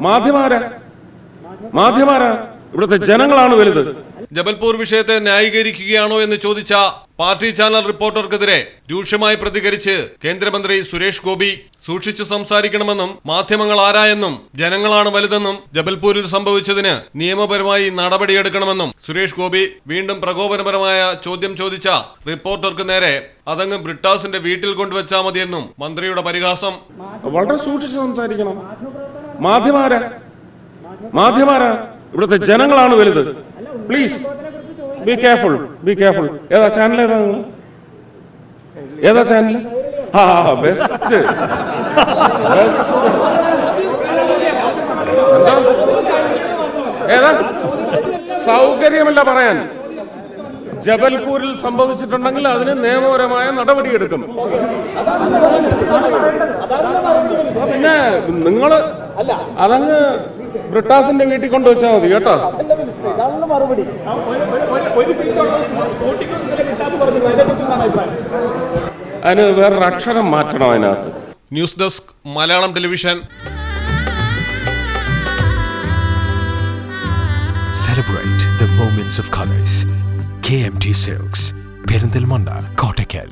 മാധ്യമാരാ മാധ്യമാരാ ഇവിടുത്തെ ജനങ്ങളാണ് വലുത്. ജബൽപൂർ വിഷയത്തെ ന്യായീകരിക്കുകയാണോ എന്ന് ചോദിച്ച പാർട്ടി ചാനൽ റിപ്പോർട്ടർക്കെതിരെ രൂക്ഷമായി പ്രതികരിച്ച് കേന്ദ്രമന്ത്രി സുരേഷ് ഗോപി സൂക്ഷിച്ചു സംസാരിക്കണമെന്നും മാധ്യമങ്ങൾ ആരായെന്നും ജനങ്ങളാണ് വലുതെന്നും ജബൽപൂരിൽ സംഭവിച്ചതിന് നിയമപരമായി നടപടിയെടുക്കണമെന്നും സുരേഷ് ഗോപി വീണ്ടും പ്രകോപനപരമായ ചോദ്യം ചോദിച്ച റിപ്പോർട്ടർക്ക് നേരെ അതങ്ങ് ബ്രിട്ടാസിന്റെ വീട്ടിൽ കൊണ്ടുവച്ചാ മതിയെന്നും മന്ത്രിയുടെ പരിഹാസം. വളരെ സൂക്ഷിച്ച് സംസാരിക്കണം. മാധ്യമാര മാധ്യമാര ഇവിടുത്തെ ജനങ്ങളാണ് വലുത്. Please be careful be careful ഏതാ ചാനൽ ഏതാ ഏതാ ചാനൽ ആ ബെസ്റ്റ് എന്താ ഏതാ? സൗകര്യമല്ല പറയാൻ. ജബൽപൂരിൽ സംഭവിച്ചിട്ടുണ്ടെങ്കിൽ അതിന് നിയമപരമായ നടപടിയെടുക്കും. പിന്നെ നിങ്ങൾ അതങ്ങ് ബ്രിട്ടാസിന്റെ വീട്ടിൽ കൊണ്ടുവച്ചാൽ മതി കേട്ടോ. അതിന് വേറൊരു അക്ഷരം മാറ്റണം അതിനകത്ത് news desk Malayalam television Celebrate the moments of colors. KMT Silks, Perindalmanda, Kottakkal.